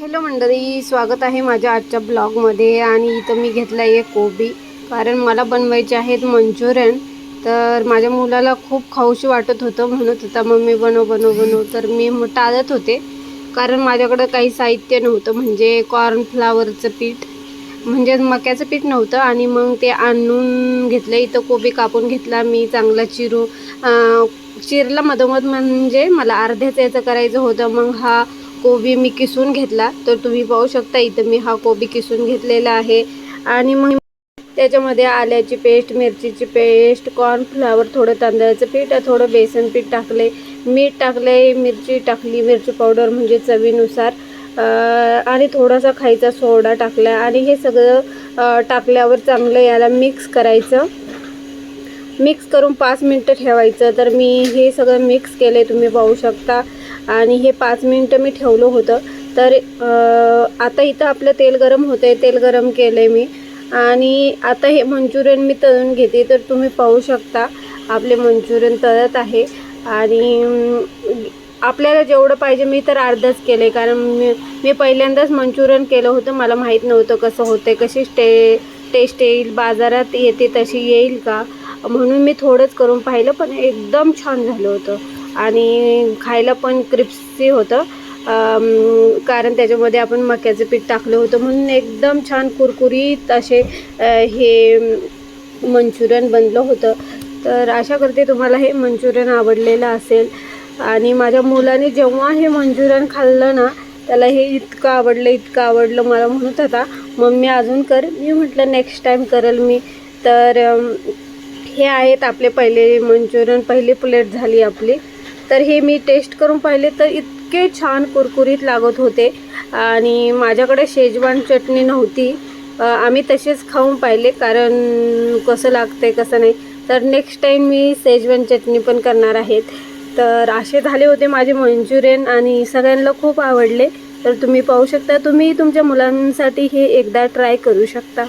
Hello मंडळी स्वागत आहे माझ्या आजच्या ब्लॉगमध्ये आणि इथं मी घेतला आहे कोबी. कारण मला बनवायचे आहेत मंचुरियन तर माझ्या मुलाला खूप खाऊशी वाटत होतं म्हणत होता मम्मी बनव बनव बनव. तर मी टाळत होते. कारण माझ्याकडं काही साहित्य नव्हतं म्हणजे कॉर्नफ्लावरचं पीठ. म्हणजे मक्याचं पीठ नव्हतं आणि मग ते आणून घेतलं. इथं कोबी कापून घेतला मी चांगला चिरू चिरला मधोमध म्हणजे मला अर्ध्याच याचं करायचं होतं. मग हा कोबी मी किसून घेतला. तर तुम्ही पाहू शकता इथं मी हा कोबी किसून घेतलेला आहे. आणि मग त्याच्यामध्ये आल्याची पेस्ट मिरचीची पेस्ट कॉर्नफ्लावर थोडं तांदळाचं पीठ थोडं बेसन पीठ टाकले मीठ टाकले मिरची टाकली मिरची पावडर म्हणजे चवीनुसार. आणि थोडासा खायचा सोडा टाकला आणि हे सगळं टाकल्यावर चांगलं याला मिक्स करायचं. मिक्स करून पाच मिनटं ठेवायचं. तर मी हे सगळं मिक्स केले तुम्ही पाहू शकता. आणि हे पाच मिनटं मी ठेवलं होतं. तर आता इथं आपलं तेल गरम होतं आहे तेल गरम केलं आहे मी. आणि आता हे मंचुरियन मी तळून घेते. तर तुम्ही पाहू शकता आपले मंचुरियन तळत आहे. आणि आपल्याला जेवढं पाहिजे मी तर अर्धच केले कारण मी मी पहिल्यांदाच मंचुरियन केलं होतं. मला माहीत नव्हतं कसं होतं कशी स्टे टेस्ट येईल बाजारात येते तशी येईल का? म्हणून मी थोडंच करून पाहिलं पण एकदम छान झालं होतं. आणि खायला पण क्रिप्सी होतं. कारण त्याच्यामध्ये आपण मक्याचं पीठ टाकलं होतं म्हणून एकदम छान कुरकुरीत असे हे मंचुरियन बनलं होतं. तर आशा करते तुम्हाला हे मंचुरियन आवडलेलं असेल. आणि माझ्या मुलाने जेव्हा हे मंचुरियन खाल्लं ना त्याला हे इतकं आवडलं इतकं आवडलं मला म्हणत होता मम्मी अजून कर. मी म्हटलं नेक्स्ट टाईम करेल मी. तर हे आहेत आपले पहिले मंचुरियन पहिली प्लेट झाली आपली. तर हे मी टेस्ट करून पाहिले तर इतके छान कुरकुरीत लागत होते. आणि माझ्याकडे शेजवान चटणी नव्हती. आम्ही तसेच खाऊन पाहिले कारण कसं लागतंय कसं नाही. तर नेक्स्ट टाईम मी शेजवान चटणी पण करणार आहेत. तर असे झाले होते माझे मंचुरियन आणि सगळ्यांना खूप आवडले. तर तुम्ही पाहू शकता. तुम्ही तुमच्या मुलांसाठी हे एकदा ट्राय करू शकता.